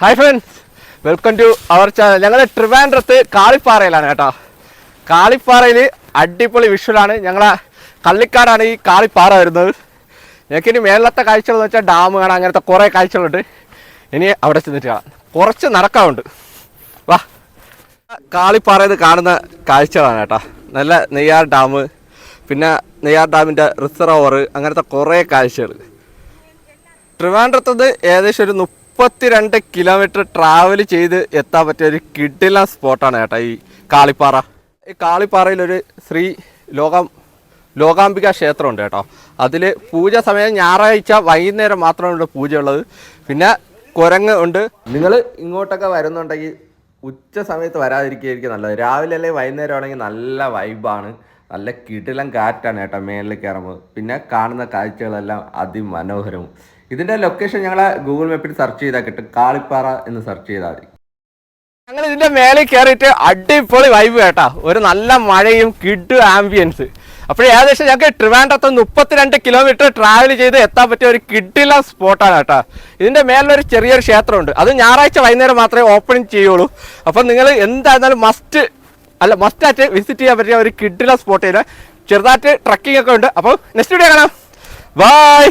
Hi friends welcome to our channel ഞങ്ങൾ ട്രിവാൻഡ്രത്ത് കാളിപ്പാറയിലാണ് കേട്ടോ. കാളിപ്പാറയിൽ അടിപൊളി വിഷ്വലാണ് ഞങ്ങളെ കള്ളിക്കാടാണ് ഈ കാളിപ്പാറ വരുന്നത്. ഞങ്ങൾക്ക് ഇനി മേലത്തെ കാഴ്ചകൾ എന്ന് വെച്ചാൽ ഡാം കാണാൻ അങ്ങനത്തെ കുറേ കാഴ്ചകളുണ്ട്. ഇനി അവിടെ ചെന്നിട്ട് കാണാം. കുറച്ച് നടക്കാറുണ്ട് വാ. കാളിപ്പാറയിൽ കാണുന്ന കാഴ്ചകളാണ് കേട്ടോ. നല്ല നെയ്യാർ ഡാം പിന്നെ നെയ്യാർ ഡാമിന്റെ റിസർവർ അങ്ങനത്തെ കുറേ കാഴ്ചകൾ ട്രിവാൻഡ്രത്തുനിന്ന് ഏകദേശം ഒരു മുപ്പത്തിരണ്ട് കിലോമീറ്റർ ട്രാവൽ ചെയ്ത് എത്താൻ പറ്റിയ ഒരു കിഡില സ്പോട്ടാണ് ചേട്ടാ ഈ കാളിപ്പാറ. ഈ കാളിപ്പാറയിൽ ഒരു ശ്രീ ലോകം ലോകാംബിക ക്ഷേത്രമുണ്ട് കേട്ടോ. അതിൽ പൂജ സമയം ഞായറാഴ്ച വൈകുന്നേരം മാത്രമാണ് ഇവിടെ പൂജയുള്ളത് പിന്നെ കുരങ്ങ് ഉണ്ട്. നിങ്ങൾ ഇങ്ങോട്ടൊക്കെ വരുന്നുണ്ടെങ്കിൽ ഉച്ച സമയത്ത് വരാതിരിക്കുകയായിരിക്കും നല്ലത്. രാവിലെ അല്ലെങ്കിൽ വൈകുന്നേരം ആണെങ്കിൽ നല്ല വൈബാണ് നല്ല കിടിലം കാറ്റാണ് കേട്ടോ മേളിൽ കയറുമ്പോൾ. പിന്നെ കാണുന്ന കാഴ്ചകളെല്ലാം അതിമനോഹരവും. ഇതിന്റെ ലൊക്കേഷൻ ഞങ്ങളെ ഗൂഗിൾ മാപ്പിൽ സെർച്ച് ചെയ്താൽ കിട്ടും. കാളിപ്പാറ എന്ന് സെർച്ച് ചെയ്താൽ മതി. ഞങ്ങൾ ഇതിന്റെ മേലെ കയറിയിട്ട് അടിപൊളി വൈബ് കേട്ടാ. ഒരു നല്ല മഴയും കിഡ് ആംബിയൻസ് അപ്പോൾ ഏകദേശം ഞങ്ങൾക്ക് ട്രിവാൻഡ്രത്ത് മുപ്പത്തിരണ്ട് കിലോമീറ്റർ ട്രാവൽ ചെയ്ത് എത്താൻ പറ്റിയ ഒരു കിഡില സ്പോട്ടാണ് കേട്ടോ. ഇതിന്റെ മേലൊരു ചെറിയൊരു ക്ഷേത്രമുണ്ട്. അത് ഞായറാഴ്ച വൈകുന്നേരം മാത്രമേ ഓപ്പണിംഗ് ചെയ്യുള്ളൂ. അപ്പം നിങ്ങൾ എന്തായിരുന്നാലും മസ്റ്റ് അല്ല മസ്റ്റ് ആയിട്ട് വിസിറ്റ് ചെയ്യാൻ പറ്റിയ ഒരു കിഡില സ്പോട്ടിൽ ചെറുതായിട്ട് ട്രക്കിംഗ് ഒക്കെ ഉണ്ട്. അപ്പോൾ നെക്സ്റ്റ് വീഡിയോ കാണാം. ബൈ